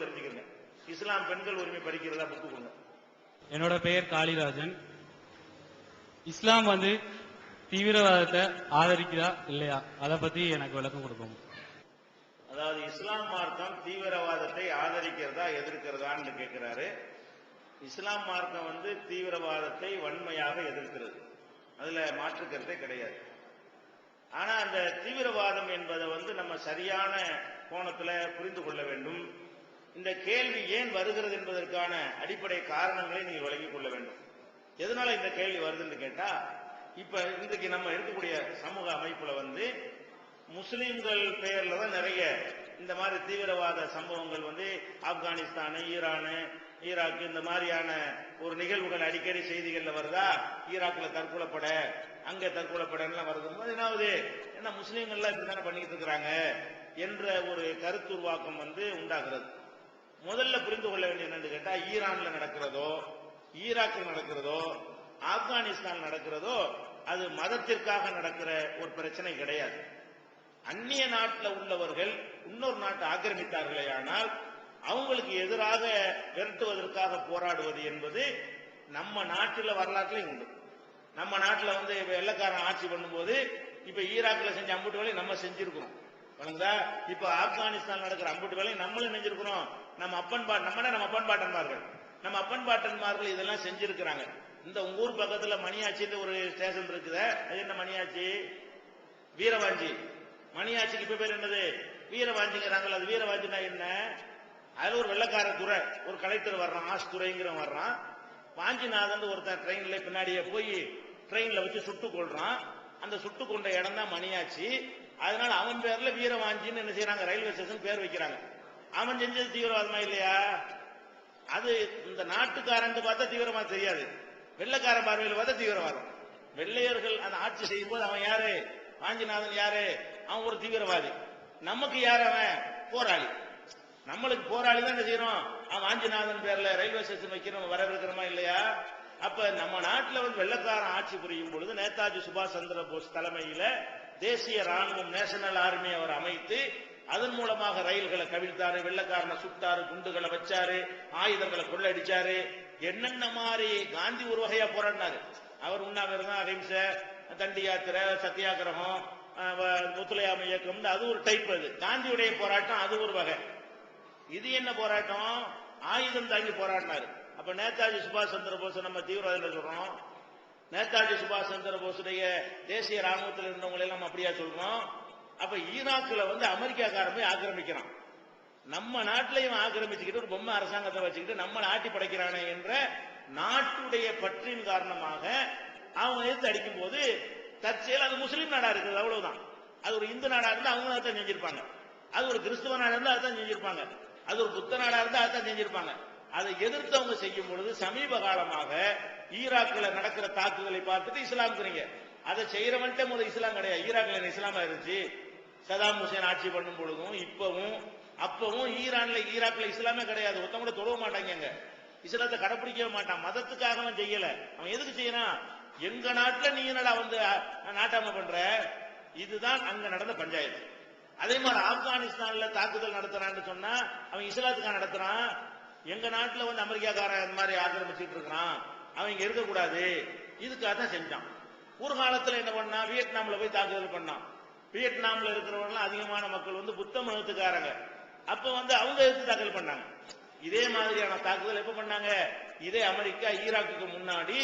விவரம் தெரிஞ்சுக்கிறேன் இஸ்லாம் பெண்கள் உரிமை படிக்கிறதா புக்கு கொடுங்க என்னோட பெயர் காளிராஜன். இஸ்லாம் வந்து தீவிரவாதத்தை ஆதரிக்குதா இல்லையா? அதை பத்தி எனக்கு விளக்கம் கொடுக்கணும் அதாவது இஸ்லாம் மார்க்கம் தீவிரவாதத்தை ஆதரிக்கிறதா எதிர்க்கிறதான்னு கேட்கிறாரு இஸ்லாம் மார்க்கம் வந்து தீவிரவாதத்தை வன்மையாக எதிர்க்கிறது. அதுல மாற்று கருத்தே கிடையாது. ஆனா அந்த தீவிரவாதம் என்பதை வந்து நம்ம சரியான கோணத்துல புரிந்து கொள்ள வேண்டும். இந்த கேள்வி ஏன் வருகிறது என்பதற்கான அடிப்படை காரணங்களை நீங்கள் விளங்கிக் கொள்ள வேண்டும். எதனால இந்த கேள்வி வருதுன்னு கேட்டா இப்ப இன்றைக்கு நம்ம இருக்கக்கூடிய சமூக அமைப்புல வந்து முஸ்லிம்கள் பெயர்ல தான் நிறைய இந்த மாதிரி தீவிரவாத சம்பவங்கள் வந்து ஆப்கானிஸ்தான் ஈரானு ஈராக் இந்த மாதிரியான ஒரு நிகழ்வுகள் அடிக்கடி செய்திகள்ல வருதா? ஈராக்ல தற்கொலைப்பட அங்க தற்கொலைப்படலாம் வருது. என்னாவது என்ன முஸ்லீம்கள்லாம் இப்படித்தானே பண்ணிட்டு இருக்கிறாங்க என்ற ஒரு கருத்துருவாக்கம் வந்து உண்டாகிறது. முதல்ல புரிந்து கொள்ள வேண்டியது என்னன்னு கேட்டா ஈரான்ல நடக்கிறதோ ஈராக்கில் நடக்கிறதோ ஆப்கானிஸ்தான் நடக்கிறதோ அது மதத்திற்காக நடக்கிற ஒரு பிரச்சனை கிடையாது. அந்நிய நாட்டில் உள்ளவர்கள் இன்னொரு நாட்டை ஆக்கிரமித்தார்களே ஆனால் அவங்களுக்கு எதிராக விரட்டுவதற்காக போராடுவது என்பது நம்ம நாட்டில் வரலாற்றுலையும் உண்டு. நம்ம நாட்டில் வந்து இப்ப வெள்ளக்காரன் ஆட்சி பண்ணும்போது இப்ப ஈராக்ல செஞ்ச அம்புட்டு வேலையை நம்ம செஞ்சிருக்கிறோம். வணங்குதா இப்ப ஆப்கானிஸ்தான் நடக்கிற அம்புட்டு வேலையை நம்மளும் செஞ்சிருக்கிறோம். நம்ம அப்பன் பா நம்ம நம்ம அப்பன் பாட்டன்மார்கள் நம்ம அப்பன் பாட்டன்மார்கள் இதெல்லாம் செஞ்சிருக்கிறாங்க. இந்த உங்க ஊர் பக்கத்துல மணியாச்சின்னு ஒரு ஸ்டேஷன் இருக்குது. அது என்ன மணியாச்சி? வீரவாஞ்சி. மணியாச்சிக்கு இப்ப பேர் என்னது? வீரவாஞ்சிங்கிறாங்கல்ல அது வீரவாஞ்சினா என்ன? அதுல ஒரு வெள்ளக்கார துறை ஒரு கலெக்டர் வர்றான் ஆஸ் துறைங்கிற வர்றான். வாஞ்சிநாதன் ஒருத்தன் ட்ரெயின்ல பின்னாடியே போய் ட்ரெயின்ல வச்சு சுட்டு கொள்றான் அந்த சுட்டு கொண்ட இடம் தான் மணியாச்சி. அதனால அவன் பேர்ல வீரவாஞ்சின்னு என்ன செய்யறாங்க ரயில்வே ஸ்டேஷன் பேர் வைக்கிறாங்க. அவன் செஞ்சது தீவிரவாதமா இல்லையா? அது இந்த நாட்டுக்காரன் பார்த்தா தீவிரமா தெரியாது. வெள்ளக்காரன் பார்வையில் பார்த்தா தீவிரவாதம். வெள்ளையர்கள் அந்த ஆட்சி செய்யும் போது அவன் யாரு? வாஞ்சிநாதன் யாரு? அவன் ஒரு தீவிரவாதி. நமக்கு யார் அவன்? போராளி. நம்மளுக்கு போராளி தான் செய்யறோம் அவன் வாஞ்சிநாதன் பேர்ல ரயில்வே ஸ்டேஷன் வைக்கிறோம் வரவிருக்கிறோமா இல்லையா? அப்ப நம்ம நாட்டுல வந்து வெள்ளக்காரன் ஆட்சி புரியும் பொழுது நேதாஜி சுபாஷ் சந்திர போஸ் தலைமையில தேசிய ராணுவம் நேஷனல் ஆர்மி அவர் அமைத்து அதன் மூலமாக ரயில்களை கவிழ்த்தாரு வெள்ளக்காரனை சுட்டாரு குண்டுகளை வச்சாரு ஆயுதங்களை கொள்ளடிச்சாரு. என்னென்ன மாதிரி காந்தி ஒரு வகையா போராடினாரு? அவர் உண்ணாவிரதம் அகிம்சை தண்டி யாத்திரை சத்தியாகிரகம் முத்துலையாமை இயக்கம்னு இயக்கம் அது ஒரு டைப் அது. காந்தியுடைய போராட்டம் அது ஒரு வகை. இது என்ன போராட்டம்? ஆயுதம் தாங்கி போராடினாரு. அப்ப நேதாஜி சுபாஷ் சந்திர போஸ் நம்ம தீவிரவாதிகள் சொல்றோம். நேதாஜி சுபாஷ் சந்திர போஸுடைய தேசிய ராணுவத்தில் இருந்தவங்களை எல்லாம் அப்படியா சொல்றோம்? அப்ப ஈராக்ல வந்து அமெரிக்காக்காரன் போய் ஆக்கிரமிக்கிறான். நம்ம நாட்டிலையும் ஆக்கிரமிச்சுக்கிட்டு ஒரு பொம்மை அரசாங்கத்தை வச்சுக்கிட்டு நம்மளை ஆட்டி படைக்கிறானே என்ற நாட்டுடைய பற்றின் காரணமாக அவங்க எதிர்த்து அடிக்கும் போது தற்செயல் அது முஸ்லீம் நாடா இருக்குது அவ்வளவுதான். அது ஒரு இந்து நாடா இருந்தா அவங்க அதான் செஞ்சிருப்பாங்க. அது ஒரு கிறிஸ்துவ நாடா இருந்தா அதான் செஞ்சிருப்பாங்க. அது ஒரு புத்த நாடா இருந்தா அதான் செஞ்சிருப்பாங்க. அதை எதிர்த்து அவங்க செய்யும் பொழுது சமீப காலமாக ஈராக்கில் நடக்கிற தாக்குதலை பார்த்துட்டு இஸ்லாம்ங்கிறீங்க. அதை செய்யறவன்ட்ட முதல் இஸ்லாம் கிடையாது. ஈராக்ல என்ன இஸ்லாமா இருந்துச்சு சதாம் ஹுசேன் ஆட்சி பண்ணும் பொழுதும் இப்பவும் அப்பவும் ஈரான்ல ஈராக்ல இஸ்லாமே கிடையாது. ஒருத்தவங்க கூட தொழவ மாட்டாங்க இஸ்லாத்தை கடைப்பிடிக்கவே மாட்டான். மதத்துக்காக அவன் செய்யல. அவன் எதுக்கு செய்யறான்? எங்க நாட்டுல நீ என்னடா வந்து நாட்டாம பண்ற? இதுதான் அங்க நடந்த பஞ்சாயத்து. அதே மாதிரி ஆப்கானிஸ்தான்ல தாக்குதல் நடத்துறான்னு சொன்னா அவன் இஸ்லாத்துக்காக நடத்துறான். எங்க நாட்டுல வந்து அமெரிக்காக்காரன் இந்த மாதிரி ஆக்கிரமிச்சிட்டு இருக்கிறான். அவன் இங்க இருக்கக்கூடாது. இதுக்காக தான் செஞ்சான். ஒரு காலத்துல என்ன பண்ணா வியட்நாம்ல போய் தாக்குதல் பண்ணான். வியட்நாம்ல இருக்கிறவங்க அதிகமான மக்கள் வந்து புத்த மதத்துக்காரங்க. அப்ப வந்து அவங்க எடுத்து தாக்கல் பண்ணாங்க? இதே மாதிரியான தாக்குதல் எப்ப பண்ணாங்க? இதே அமெரிக்கா ஈராக்குக்கு முன்னாடி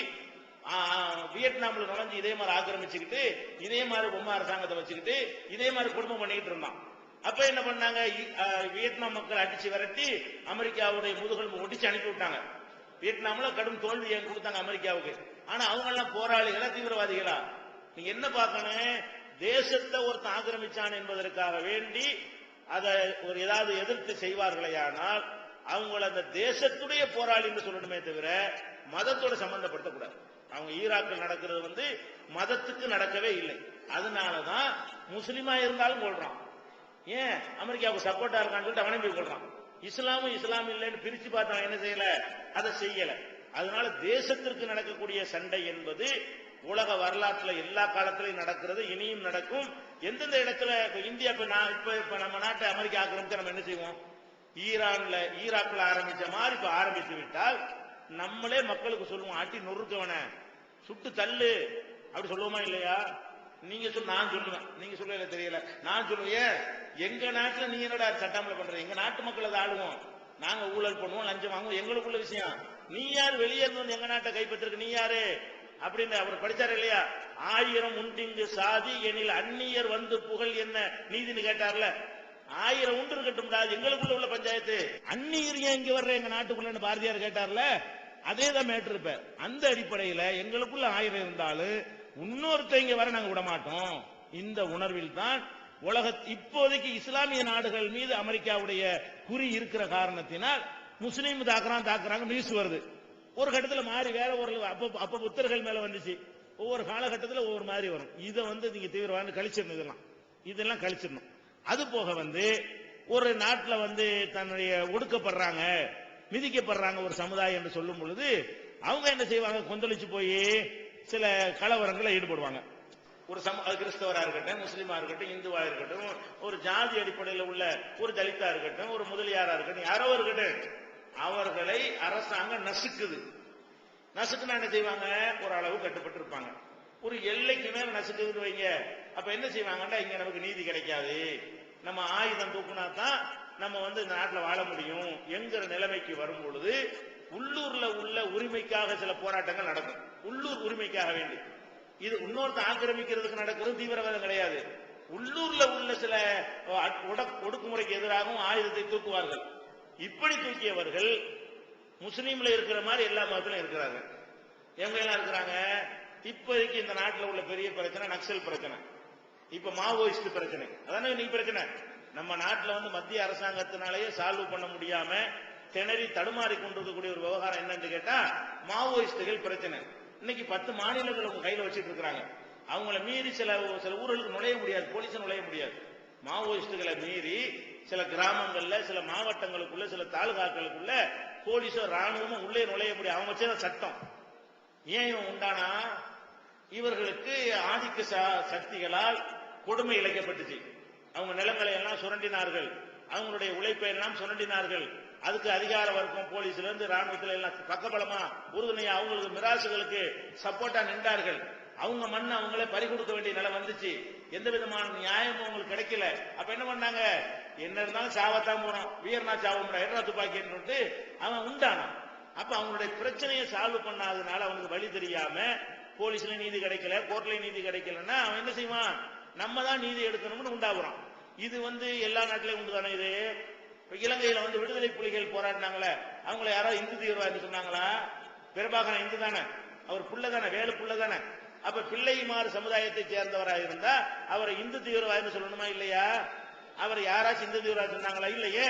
வியட்நாம்ல நுழைஞ்சு இதே மாதிரி ஆக்கிரமிச்சுக்கிட்டு இதே மாதிரி பொம்மை அரசாங்கத்தை வச்சுக்கிட்டு இதே மாதிரி குடும்பம் பண்ணிக்கிட்டு இருந்தான். அப்ப என்ன பண்ணாங்க? வியட்நாம் மக்கள் அடிச்சு விரட்டி அமெரிக்காவுடைய முதுகெலும்பு ஒட்டிச்சு அனுப்பி விட்டாங்க. வியட்நாம்ல கடும் தோல்வி கொடுத்தாங்க அமெரிக்காவுக்கு? ஆனா அவங்க எல்லாம் போராளிகளா தீவிரவாதிகளா? நீங்க என்ன பார்க்கணும்? தேசத்தை ஒருத்தன் ஆக்கிரமிச்சான் என்பதற்காக வேண்டி அதை ஒரு ஏதாவது எதிர்த்து செய்வார்களேயானால் அவங்கள அந்த தேசத்துடைய போராளி என்று சொல்லணுமே தவிர மதத்தோட சம்பந்தப்படுத்தக்கூடாது. அவங்க ஈராக்கில் நடக்கிறது வந்து மதத்துக்கு நடக்கவே இல்லை. அதனாலதான் முஸ்லீமா இருந்தாலும் கொள்றான். ஏன்? அமெரிக்காவுக்கு சப்போர்ட்டா இருக்கான்னு சொல்லிட்டு அவனே போய் கொள்றான். இஸ்லாமும் இஸ்லாம் இல்லைன்னு பிரிச்சு பார்த்தவன் என்ன செய்யல? அதை செய்யல. அதனால தேசத்திற்கு நடக்கக்கூடிய சண்டை என்பது உலக வரலாற்றுல எல்லா காலத்திலையும் நடக்கிறது இனியும் நடக்கும். எந்தெந்த இடத்துல இப்ப இந்தியா இப்ப நான் இப்ப இப்ப நம்ம நாட்டை அமெரிக்கா ஆக்கிரமிச்சா நம்ம என்ன செய்வோம்? ஈரான்ல ஈராக்ல ஆரம்பிச்ச மாதிரி இப்ப ஆரம்பித்து விட்டால் நம்மளே மக்களுக்கு சொல்லுவோம் ஆட்டி நொறுக்கவன சுட்டு தள்ளு. அப்படி சொல்லுவோமா இல்லையா? நீங்க சொல்ல நான் சொல்லுவேன். நீங்க சொல்லல தெரியல. நான் சொல்லுவேன் எங்க நாட்டுல நீ என்னடா சட்டாமல பண்ற? எங்க நாட்டு மக்கள் அதை ஆளுவோம். நாங்க ஊழல் பண்ணுவோம் லஞ்சம் வாங்குவோம். எங்களுக்குள்ள விஷயம். நீ யார் வெளியே இருந்து எங்க நாட்டை கைப்பற்றிருக்கு? நீ யாரு? அப்படின்னு அவர் படிச்சாரு இல்லையா? ஆயிரம் உண்டிங்கு சாதி எனில் அந்நியர் வந்து புகழ் என்ன? நீதினு கேட்டார்ல. ஆயிரம் உண்டு இருக்கட்டும் எங்களுக்குள்ள உள்ள பஞ்சாயத்து. அந்நியர் ஏன் இங்க வர்ற எங்க நாட்டுக்குள்ள பாரதியார் கேட்டார்ல. அதே தான் மேட்ரு அந்த அடிப்படையில எங்களுக்குள்ள ஆயிரம் இருந்தாலும் இன்னொருத்த இங்க வர நாங்க விட மாட்டோம் இந்த உணர்வில் தான் உலக இப்போதைக்கு இஸ்லாமிய நாடுகள் மீது அமெரிக்காவுடைய குறி இருக்கிற காரணத்தினால் முஸ்லீம் தாக்குறான் தாக்குறாங்க நியூஸ் வருது. ஒரு கட்டத்தில் மாறி வேற ஒரு அப்ப அப்ப புத்தர்கள் மேல வந்துச்சு. ஒவ்வொரு காலகட்டத்தில் ஒவ்வொரு மாதிரி வரும். இதை வந்து நீங்க தீவிரவாதம் கழிச்சிடணும் இதெல்லாம். இதெல்லாம் கழிச்சிடணும். அது போக வந்து ஒரு நாட்டில் வந்து தன்னுடைய ஒடுக்கப்படுறாங்க மிதிக்கப்படுறாங்க ஒரு சமுதாயம் என்று சொல்லும் பொழுது அவங்க என்ன செய்வாங்க? கொந்தளிச்சு போய் சில கலவரங்களை ஈடுபடுவாங்க. ஒரு சம அது கிறிஸ்தவரா இருக்கட்டும் முஸ்லீமா இருக்கட்டும் இந்துவா இருக்கட்டும் ஒரு ஜாதி அடிப்படையில் உள்ள ஒரு தலித்தா இருக்கட்டும் ஒரு முதலியாரா இருக்கட்டும் யாரோ இருக்கட்டும். அவர்களை அரசாங்கம் நசுக்குது. நசுக்குனா என்ன செய்வாங்க? ஒரு அளவு கட்டுப்பட்டு இருப்பாங்க ஒரு எல்லைக்கு மேல நசுக்குதுன்னு வைங்க. அப்ப என்ன செய்வாங்கன்னா இங்க நமக்கு நீதி கிடைக்காது. நம்ம ஆயுதம் தூக்குனா தான் நம்ம வந்து இந்த நாட்டில் வாழ முடியும் என்கிற நிலைமைக்கு வரும் பொழுது உள்ளூர்ல உள்ள உரிமைக்காக சில போராட்டங்கள் நடக்கும். உள்ளூர் உரிமைக்காக வேண்டி. இது இன்னொருத்த ஆக்கிரமிக்கிறதுக்கு நடக்கிறது தீவிரவாதம் கிடையாது. உள்ளூர்ல உள்ள சில ஒடுக்குமுறைக்கு எதிராகவும் ஆயுதத்தை தூக்குவார்கள். இப்படி தூக்கியவர்கள் முஸ்லீம்ல இருக்கிற மாதிரி எல்லா மதத்திலும் இருக்கிறாங்க. எங்க எல்லாம் இருக்கிறாங்க. இப்போதைக்கு இந்த நாட்டில் உள்ள பெரிய பிரச்சனை நக்சல் பிரச்சனை. இப்ப மாவோயிஸ்ட் பிரச்சனை. அதானே இன்னைக்கு பிரச்சனை? நம்ம நாட்டில் வந்து மத்திய அரசாங்கத்தினாலேயே சால்வ் பண்ண முடியாம திணறி தடுமாறி கொண்டிருக்கக்கூடிய ஒரு விவகாரம் என்னன்னு கேட்டா மாவோயிஸ்டுகள் பிரச்சனை. இன்னைக்கு பத்து மாநிலங்கள் உங்க கையில வச்சுட்டு இருக்கிறாங்க. அவங்கள மீறி சில சில ஊர்களுக்கு நுழைய முடியாது போலீஸ் நுழைய முடியாது. மாவோயிஸ்டுகளை மீறி சில கிராமங்கள்ல சில மாவட்டங்களுக்குள்ள சில தாலுகாக்களுக்குள்ள போலீஸோ ராணுவமும் உள்ளே நுழைய முடியும் அவங்க வச்சத சட்டம். ஏன் இவன் உண்டானா? இவர்களுக்கு ஆதிக்க ச- சக்திகளால் கொடுமை இழைக்கப்பட்டுச்சு. அவங்க நிலங்களை எல்லாம் சுரண்டினார்கள். அவங்களுடைய உழைப்பை எல்லாம் சுரண்டினார்கள். அதுக்கு அதிகார வர்க்கம் போலீஸ்ல இருந்து ராணுவத்துல எல்லாம் பக்கபலமா உறுதுணையா அவங்களுக்கு மிராசுகளுக்கு சப்போர்ட்டா நின்றார்கள். அவங்க மண்ணை அவங்களே பறி கொடுக்க வேண்டிய நிலை வந்துச்சு. எந்த விதமான நியாயமும் அவங்களுக்கு கிடைக்கல. அப்ப என்ன பண்ணாங்க? என்ன இருந்தாலும் சாவத்தான் போறோம் வீரனா சாவ எட்ரா துப்பாக்கின்னு அவன் உண்டானான். அப்ப அவங்களுடைய பிரச்சனையை சால்வ் பண்ணாதனால அவனுக்கு வழி தெரியாம போலீஸ்ல நீதி கிடைக்கல கோர்ட்ல நீதி கிடைக்கலன்னா அவன் என்ன செய்வான்? நம்ம தான் நீதி எடுக்கணும்னு உண்டாகுறான். இது வந்து எல்லா நாட்டிலையும் உண்டுதானே இது? இலங்கையில வந்து விடுதலை புலிகள் போராடினாங்களே அவங்கள யாரோ இந்து தீவிரவாதி சொன்னாங்களா? பிரபாகரன் இந்து தானே அவர் புள்ள தானே வேலு புள்ள தானே அப்ப பிள்ளைமார் சமுதாயத்தை சேர்ந்தவராக இருந்தா அவரை இந்து தீவிரவாதின்னு சொல்லணுமா இல்லையா? அவர் யாராச்சும் இந்து தீவிரவாதி சொன்னாங்களா? இல்லையே.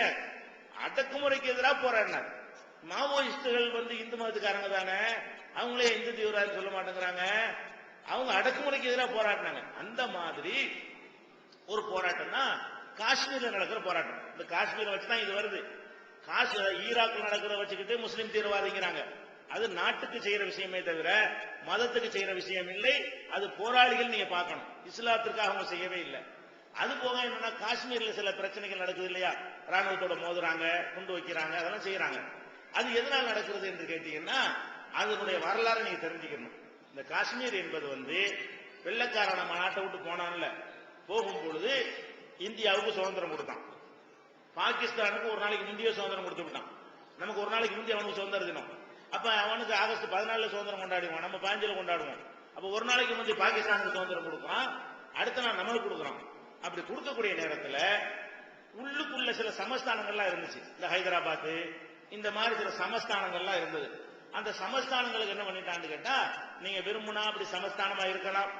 அடக்குமுறைக்கு எதிராக போராடினார். மாவோயிஸ்டுகள் வந்து இந்து மதத்துக்காரங்க தானே. அவங்களே இந்து தீவிரவாதி சொல்ல மாட்டேங்கிறாங்க. அவங்க அடக்குமுறைக்கு எதிராக போராடினாங்க. அந்த மாதிரி ஒரு போராட்டம்னா காஷ்மீர்ல நடக்கிற போராட்டம். இந்த காஷ்மீரை வச்சுதான் இது வருது. காசு ஈராக்ல நடக்கிறத வச்சுக்கிட்டு முஸ்லீம் தீவிரவாதிங்கிறாங்க. அது நாட்டுக்கு செய்யற விஷயமே தவிர மதத்துக்கு செய்யற விஷயம் இல்லை. அது போராளிகள் நீங்க பார்க்கணும். இஸ்லாத்திற்காக அவங்க செய்யவே இல்லை. அது போக என்னன்னா காஷ்மீர்ல சில பிரச்சனைகள் நடக்குது இல்லையா? ராணுவத்தோட மோதுறாங்க குண்டு வைக்கிறாங்க அதெல்லாம் செய்யறாங்க. அது எதனால் நடக்கிறது என்று கேட்டீங்கன்னா அதனுடைய வரலாறு நீங்க தெரிஞ்சுக்கணும். இந்த காஷ்மீர் என்பது வந்து வெள்ளக்காரன் நம்ம நாட்டை விட்டு போனான்ல போகும் பொழுது இந்தியாவுக்கு சுதந்திரம் கொடுத்தான். பாகிஸ்தானுக்கு ஒரு நாளைக்கு இந்திய சுதந்திரம் கொடுத்து விட்டான். நமக்கு ஒரு நாளைக்கு இந்தியா அவனுக்கு சுதந்திர தினம் அப்ப அவனுக்கு ஆகஸ்ட் பதினாலுல சுதந்திரம் கொண்டாடுவோம். நம்ம பாஞ்சில கொண்டாடுவோம். அப்ப ஒரு நாளைக்கு முந்தி பாகிஸ்தானுக்கு சுதந்திரம் கொடுக்குறான். அடுத்த நாள் நம்மளுக்கு கொடுக்குறான். அப்படி கொடுக்கக்கூடிய நேரத்துல உள்ளுக்குள்ள சில சமஸ்தானங்கள்லாம் இருந்துச்சு. இந்த ஹைதராபாத் இந்த மாதிரி சில சமஸ்தானங்கள்லாம் இருந்தது. அந்த சமஸ்தானங்களுக்கு என்ன பண்ணிட்டான்னு கேட்டா நீங்க விரும்புனா அப்படி சமஸ்தானமா இருக்கலாம்.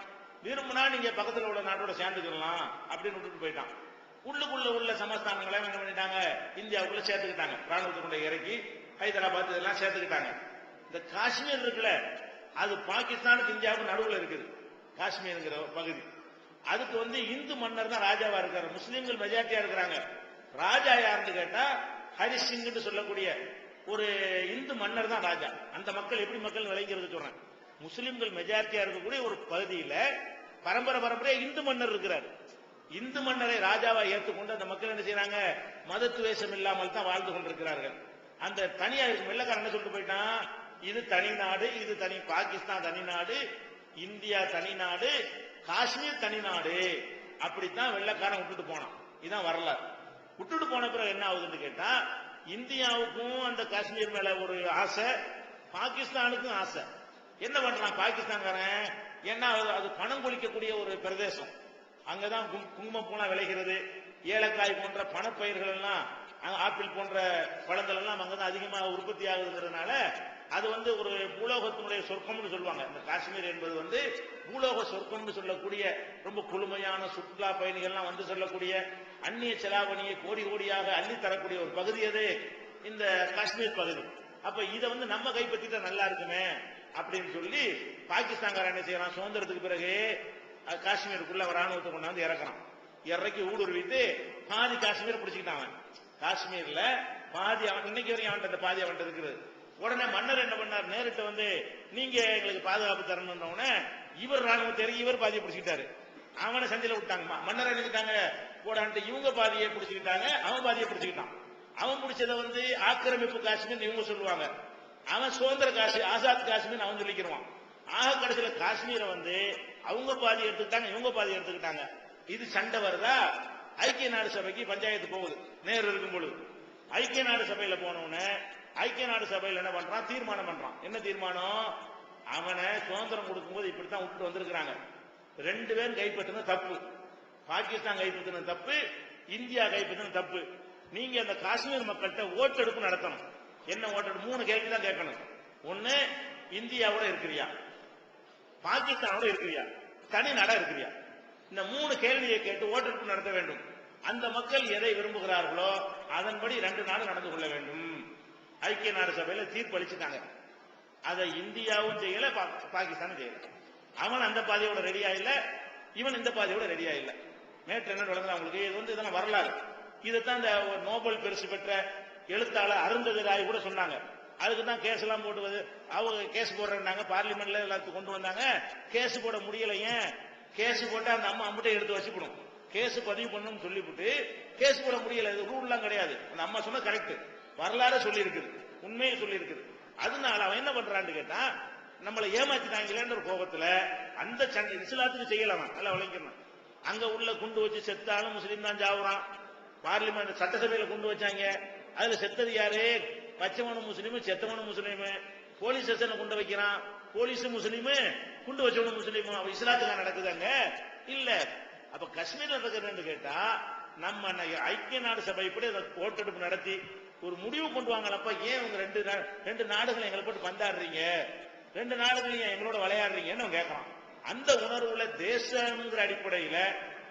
விரும்புனா நீங்க பக்கத்துல உள்ள நாட்டோட சேர்ந்துக்கலாம் அப்படின்னு விட்டுட்டு போயிட்டான். உள்ளுக்குள்ள உள்ள சமஸ்தானங்களை என்ன பண்ணிட்டாங்க? இந்தியாவுக்குள்ள சேர்த்துக்கிட்டாங்க. ராணுவத்துக்குள்ள இறக்கி ஹைதராபாத் இதெல்லாம் சேர்த்துக்கிட்டாங்க. இந்த காஷ்மீர் இருக்குல்ல அது பாகிஸ்தானுக்கு இந்தியாவுக்கு நடுவில் இருக்குது. காஷ்மீருங்கிற பகுதி. அதுக்கு வந்து இந்து மன்னர் தான் ராஜாவா இருக்காரு. முஸ்லீம்கள் மெஜாரிட்டியா இருக்கிறாங்க. ராஜா யாருன்னு கேட்டா ஹரிஷ் சொல்லக்கூடிய ஒரு இந்து மன்னர் தான் ராஜா. அந்த மக்கள் எப்படி மக்கள் விளைங்கிறது சொல்றேன். முஸ்லிம்கள் மெஜாரிட்டியா இருக்கக்கூடிய ஒரு பகுதியில பரம்பரை பரம்பரையா இந்து மன்னர் இருக்கிறார். இந்து மன்னரை ராஜாவா ஏற்றுக்கொண்டு அந்த மக்கள் என்ன செய்யறாங்க மதத்துவேஷம் இல்லாமல் தான் வாழ்ந்து கொண்டிருக்கிறார்கள். அந்த தனியா இருக்கு வெள்ளக்காரன் என்ன சொல்லிட்டு போயிட்டான்? இது தனி நாடு இது தனி பாகிஸ்தான் தனி நாடு இந்தியா தனி நாடு காஷ்மீர் தனி நாடு. அப்படித்தான் வெள்ளக்காரன் விட்டுட்டு போனான். இதான் வரலாறு. விட்டுட்டு போன பிறகு என்ன ஆகுதுன்னு கேட்டா இந்தியாவுக்கும் அந்த காஷ்மீர் மேல ஒரு ஆசை பாகிஸ்தானுக்கும் ஆசை. என்ன பண்றான் பாகிஸ்தான்காரன்? ஏன்னா அது- அது பணம் கொளிக்கக்கூடிய ஒரு பிரதேசம். அங்கதான் கும்- குங்குமப்பூலாம் விளைகிறது. ஏலக்காய் போன்ற பணப்பயிர்கள் எல்லாம் ஆப்பிள் போன்ற பழங்கள் எல்லாம் அங்கதான் அதிகமாக உற்பத்தி ஆகுதுங்கிறதுனால அது வந்து ஒரு பூலோகத்தினுடைய சொர்க்கம்னு சொல்லுவாங்க. இந்த காஷ்மீர் என்பது வந்து பூலோக சொர்க்கம்னு சொல்லக்கூடிய ரொம்ப குளுமையான சுற்றுலா பயணிகள்லாம் வந்து சொல்லக்கூடிய அந்நிய செலாவணியை கோடி கோடியாக அள்ளி தரக்கூடிய ஒரு பகுதி அது இந்த காஷ்மீர் பகுதி. அப்ப இதை வந்து நம்ம கைப்பற்றிட்டா நல்லா இருக்குமே அப்படின்னு சொல்லி பாகிஸ்தான்காரன் என்ன செய்யறான்? சுதந்திரத்துக்கு பிறகு காஷ்மீருக்குள்ள ராணுவத்தை கொண்டாந்து இறக்குறான். இறக்கி ஊடுருவிட்டு பாதி காஷ்மீர் பிடிச்சிக்கிட்டான் அவன். காஷ்மீர்ல பாதி அவன் இன்னைக்கு வரையும் அவன்கிட்ட அந்த பாதி அவன்கிட்ட இருக்குது. உடனே மன்னர் என்ன பண்ணார்? நேரிட்ட வந்து நீங்க எங்களுக்கு பாதுகாப்பு தரணும்ன உடனே இவர் ராணுவத்தை இறங்கி இவர் பாதியை பிடிச்சிக்கிட்டாரு. அவனை சந்தையில விட்டாங்க மன்னர் நினைக்கிட்டாங்க போடான்ட்டு இவங்க பாதியை பிடிச்சிக்கிட்டாங்க அவன் பாதியை பிடிச்சிக்கிட்டான். அவன் பிடிச்சத வந்து ஆக்கிரமிப்பு காஷ்மீர் இவங்க சொல்லுவாங்க. அவன் சுதந்திர காஷ்மீர் ஆசாத் காஷ்மீர் அவன் சொல்லிக்கிறான் ஆக கடைசியில காஷ்மீரை வந்து அவங்க பாதி எடுத்துக்கிட்டாங்க இவங்க பாதி எடுத்துக்கிட்டாங்க. இது சண்டை வருதா? ஐக்கிய நாடு சபைக்கு பஞ்சாயத்து போகுது. நேரு இருக்கும் பொழுது. ஐக்கிய நாடு சபையில போனவன ஐக்கிய நாடு சபையில் என்ன பண்றான்? தீர்மானம் பண்றான். என்ன தீர்மானம்? அவனை சுதந்திரம் கொடுக்கும்போது இப்படித்தான் விட்டு வந்திருக்கிறாங்க. ரெண்டு பேரும் கைப்பற்றின தப்பு. பாகிஸ்தான் கைப்பற்றின தப்பு இந்தியா கைப்பற்றின தப்பு. நீங்க அந்த காஷ்மீர் மக்கள்கிட்ட ஓட்டெடுப்பு நடத்தணும். என்ன ஓட்டெடுப்பு மூணு கேள்வி தான் கேட்கணும். ஒண்ணு இந்தியாவோட இருக்கிறியா? பாகிஸ்தானோட இருக்கிறியா? தனி நாடா இருக்கிறியா? இந்த மூணு கேள்வியை கேட்டு ஓட்டெடுப்பு நடத்த வேண்டும். அந்த மக்கள் எதை விரும்புகிறார்களோ அதன்படி ரெண்டு நாடு நடந்து கொள்ள வேண்டும். ஐக்கிய நாடு சபையில தீர்ப்பு அளிச்சுட்டாங்க. அதை இந்தியாவும் செய்யல பா- பாகிஸ்தானும் செய்யல. அவன் அந்த பாதையோட ரெடியா இல்ல இவன் இந்த பாதையோட ரெடியா இல்ல. நேற்று என்ன நடந்தது அவங்களுக்கு? இது வந்து இதெல்லாம் வரலாறு. இதைத்தான் இந்த நோபல் பரிசு பெற்ற எழுத்தாளர் அருந்ததிராய் கூட சொன்னாங்க. அதுக்கு தான் கேஸ் எல்லாம் போட்டு அவங்க கேஸ் போடுறாங்க பார்லிமெண்ட்ல எல்லாத்துக்கும் கொண்டு வந்தாங்க. கேஸ் போட முடியல ஏன்? கேஸ் போட்டு அந்த அம்மா அம்பிட்டை எடுத்து வச்சுக்கணும். கேஸ் பதிவு பண்ணணும்னு சொல்லிவிட்டு கேஸ் போட முடியல இது ரூல்லாம் கிடையாது. அந்த அம்மா சொன்ன கரெக்ட் வரலாறு சொல்லி இருக்குது உண்மையை சொல்லி இருக்குது அதனால அவன் என்ன பண்றான்னு கேட்டா நம்மளை ஏமாத்திட்டாங்களேன்ற கோபத்துல அந்த சண்டை இஸ்லாத்துக்கு செய்யலாம் நல்லா விளங்கிடணும். அங்க உள்ள குண்டு வச்சு செத்தாலும் முஸ்லீம் தான் சாவுறான். பார்லிமெண்ட் சட்டசபையில குண்டு வச்சாங்க. அதுல செத்தது யாரு? பச்சைமனு முஸ்லீமு செத்தவனும் முஸ்லீமு. போலீஸ் ஸ்டேஷன்ல குண்டு வைக்கிறான். போலீஸ் முஸ்லீமு குண்டு வச்சவனும் முஸ்லீமு. அவ இஸ்லாத்துக்காக நடக்குதாங்க. இல்ல. அப்ப காஷ்மீர்ல நடக்கிறதுன்னு கேட்டா நம்ம ஐக்கிய நாடு சபை இப்படி அதை ஓட்டெடுப்பு நடத்தி ஒரு முடிவு கொண்டு வாங்கலப்பா ஏன் உங்க ரெண்டு ரெண்டு நாடுகளை எங்களை போட்டு பந்தாடுறீங்க? ரெண்டு நாடுகளையும் எங்களோட விளையாடுறீங்கன்னு கேட்கலாம் அந்த உணர்வுல தேசங்கிற அடிப்படையில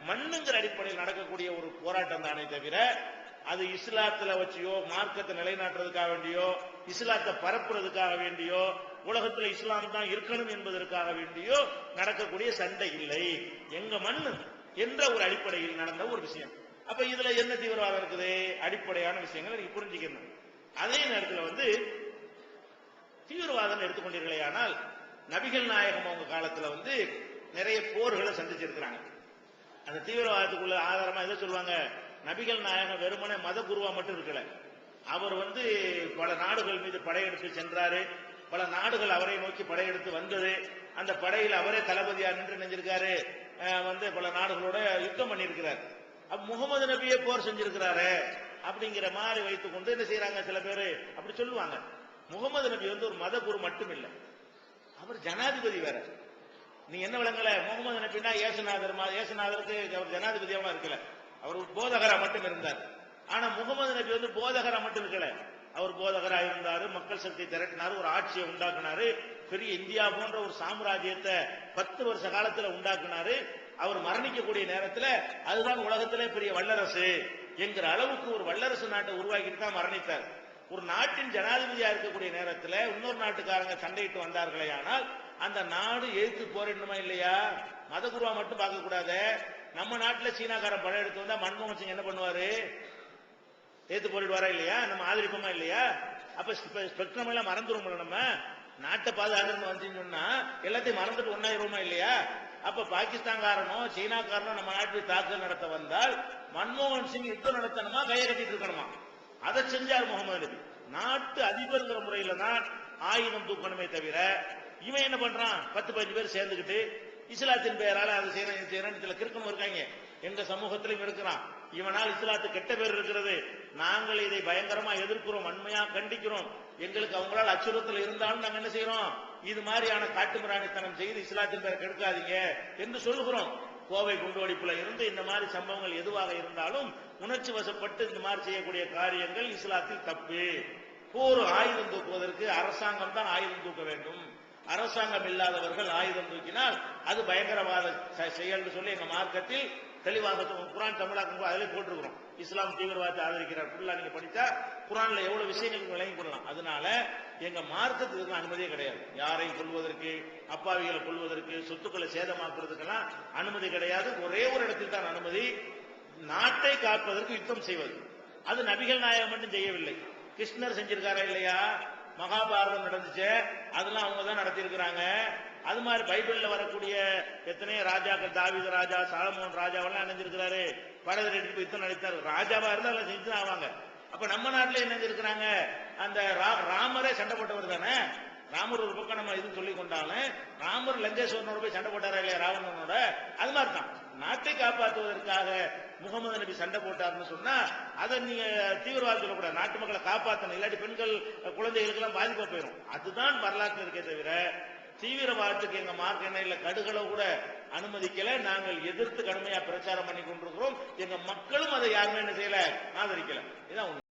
மண்ணுங்கிற அடிப்படையில் நடக்கக்கூடிய ஒரு போராட்டம் தானே தவிர அது இஸ்லாத்துல வச்சியோ மார்க்கத்தை நிலைநாட்டுறதுக்காக வேண்டியோ இஸ்லாத்தை பரப்புறதுக்காக வேண்டியோ உலகத்துல இஸ்லாம் தான் இருக்கணும் என்பதற்காக வேண்டியோ நடக்கக்கூடிய சண்டை இல்லை. எங்க மண்ணு என்ற ஒரு அடிப்படையில் நடந்த ஒரு விஷயம். அப்ப இதுல என்ன தீவிரவாதம் இருக்குது? அடிப்படையான விஷயங்கள் நீங்க புரிஞ்சுக்கணும். அதே நேரத்துல வந்து தீவிரவாதம் எடுத்துக்கொண்டீர்களே ஆனால் நபிகள் நாயகம் அவங்க காலத்துல வந்து நிறைய போர்களை சந்திச்சிருக்கிறாங்க. அந்த தீவிரவாதத்துக்குள்ள ஆதாரமா எதை சொல்லுவாங்க? நபிகள் நாயகம் வெறுமனே மத குருவா மட்டும் இருக்கல. அவர் வந்து பல நாடுகள் மீது படையெடுத்து சென்றாரு. பல நாடுகள் அவரை நோக்கி படையெடுத்து வந்தது. அந்த படையில் அவரே தளபதியா நின்று நினைஞ்சிருக்காரு வந்து பல நாடுகளோட யுத்தம் பண்ணியிருக்கிறார். அப்ப முகமது நபியே போர் செஞ்சிருக்கிறாரு அப்படிங்கிற மாதிரி வைத்துக் கொண்டு என்ன செய்யறாங்க சில பேர்? அப்படி சொல்லுவாங்க. முகமது நபி வந்து ஒரு மத குரு மட்டும் இல்லை அவர் ஜனாதிபதி வேற. நீ என்ன விளங்கல? முகமது நபினா ஏசுநாதர் மா- ஏசுநாதருக்கு அவர் ஜனாதிபதியாவும் இருக்கல. அவர் போதகரா மட்டும் இருந்தார். ஆனா முகமது நபி வந்து போதகரா மட்டும் இருக்கல. அவர் போதகராக இருந்தாரு மக்கள் சக்தி திரட்டினாரு ஒரு ஆட்சியை உண்டாக்குனாரு பெரிய இந்தியா போன்ற ஒரு சாம்ராஜ்யத்தை பத்து வருஷ காலத்துல உண்டாக்குனாரு. அவர் மரணிக்கக்கூடிய நேரத்துல அதுதான் உலகத்திலே பெரிய வல்லரசு என்கிற அளவுக்கு ஒரு வல்லரசு நாட்டை உருவாக்கிட்டு தான் மரணித்தார். ஒரு நாட்டின் ஜனாதிபதியா இருக்கக்கூடிய நேரத்துல இன்னொரு நாட்டுக்காரங்க சண்டையிட்டு வந்தார்களே ஆனால் அந்த நாடு எதிர்த்து போரிடணுமா இல்லையா? மதகுருவா மட்டும் பார்க்க கூடாது நம்ம நாட்டுல சீனாக்காரன் படம் எடுத்து வந்தா மன்மோகன் சிங் என்ன பண்ணுவாரு? ஏத்து வரா இல்லையா? நம்ம ஆதரிப்போமா இல்லையா? அப்ப ஸ்பெக்ட்ரம் எல்லாம் மறந்துருவோம்ல நம்ம. நாட்டை பாதுகாக்கணும்னு வந்துன்னு சொன்னா எல்லாத்தையும் மறந்துட்டு ஒன்னாயிருவோமா இல்லையா? அப்ப பாகிஸ்தான்காரனோ சீனாக்காரனோ நம்ம நாட்டில் தாக்குதல் நடத்த வந்தால் மன்மோகன் சிங் யுத்தம் நடத்தணுமா கையை கட்டிட்டு இருக்கணுமா? அதை செஞ்சார் முகமது. நபி நாட்டு அதிபர்ங்கிற முறையில தான் ஆயுதம் தூக்கணுமே தவிர இவன் என்ன பண்றான்? பத்து பதினஞ்சு பேர் சேர்ந்துக்கிட்டு இஸ்லாத்தின் பெயரால அது செய்யறேன் இது செய்யறேன் இதுல கிறுக்கணும் இருக்காங்க. எங்க சமூகத்திலும் இருக்கிறான் இவனால் இஸ்லாத்து கெட்ட பேர் இருக்கிறது. நாங்கள் இதை பயங்கரமா எதிர்க்கிறோம் வன்மையா கண்டிக்கிறோம். எங்களுக்கு அவங்களால் அச்சுறுத்தல் இருந்தாலும் நாங்க என்ன செய்யறோம்? இது மாதிரியான காட்டுமிராணித்தனம் செய்து இஸ்லாத்தின் பேரை கெடுக்காதீங்க என்று சொல்லுகிறோம். கோவை குண்டுவெடிப்புல இருந்து இந்த மாதிரி சம்பவங்கள் எதுவாக இருந்தாலும் உணர்ச்சி வசப்பட்டு இந்த மாதிரி செய்யக்கூடிய காரியங்கள் இஸ்லாத்தில் தப்பு. போர் ஆயுதம் தூக்குவதற்கு அரசாங்கம் தான் ஆயுதம் தூக்க வேண்டும். அரசாங்கம் இல்லாதவர்கள் ஆயுதம் தூக்கினால் அது பயங்கரவாத செ- சொல்லி எங்க மார்க்கத்தில் தெளிவாக குரான் குரான் தமிழாக்கம் அதிலே போட்டிருக்கிறோம். இஸ்லாம் தீவிரவாதத்தை ஆதரிக்கிறார். ஃபுல்லாக நீங்க படித்தா குரான்ல எவ்வளவு விஷயங்கள் விளங்கி கொள்ளலாம் அதனால எங்க மார்க்கத்துக்கு அனுமதியே கிடையாது. யாரையும் கொள்வதற்கு அப்பாவிகளை கொள்வதற்கு சொத்துக்களை சேதமாக்குறதுக்கெல்லாம் அனுமதி கிடையாது. ஒரே ஒரு இடத்தில் தான் அனுமதி. நாட்டை காப்பதற்கு யுத்தம் செய்வது. அது நபிகள் நாயகம் மட்டும் செய்யவில்லை. கிருஷ்ணர் செஞ்சிருக்காரா இல்லையா? மகாபாரதம் நடந்துச்சு. அதெல்லாம் அவங்க தான் நடத்தியிருக்கிறாங்க. அது மாதிரி பைபிள்ல வரக்கூடிய எத்தனையோ ராஜாக்கள் தாவித ராஜா சாலமோன் ராஜாவெல்லாம் அணைஞ்சிருக்கிறாரு பரதர் எடுத்து போய் யுத்தம் நடித்தார் ராஜாவா இருந்தா எல்லாம் செஞ்சு ஆவாங்க. அப்ப நம்ம நாட்டுல என்ன இருக்கிறாங்க அந்த ரா- ராமரே சண்டை போட்டவர் தானே? ராமர் ஒரு பக்கம் நம்ம இது சொல்லி கொண்டாலும் ராமர் லங்கேஸ்வரனோட போய் சண்டை போட்டாரா இல்லையா ராவணனோட? அது மாதிரி தான் நாட்டை காப்பாற்றுவதற்காக முகமது நபி சண்டை போட்டாருன்னு சொன்னா அதை நீங்க தீவிரவாதம் சொல்லக்கூடாது. நாட்டு மக்களை காப்பாற்றணும் இல்லாட்டி பெண்கள் குழந்தைகளுக்கு எல்லாம் பாதிப்பா போயிடும் அதுதான் வரலாற்று இருக்கே தவிர தீவிரவாதத்துக்கு எங்க மார்க் என்ன இல்ல கூட அனுமதிக்கல. நாங்கள் எதிர்த்து கடுமையா பிரச்சாரம் பண்ணி கொண்டிருக்கிறோம் எங்க மக்களும் அதை யாருமே என்ன செய்யல ஆதரிக்கல. இதான் உண்மை.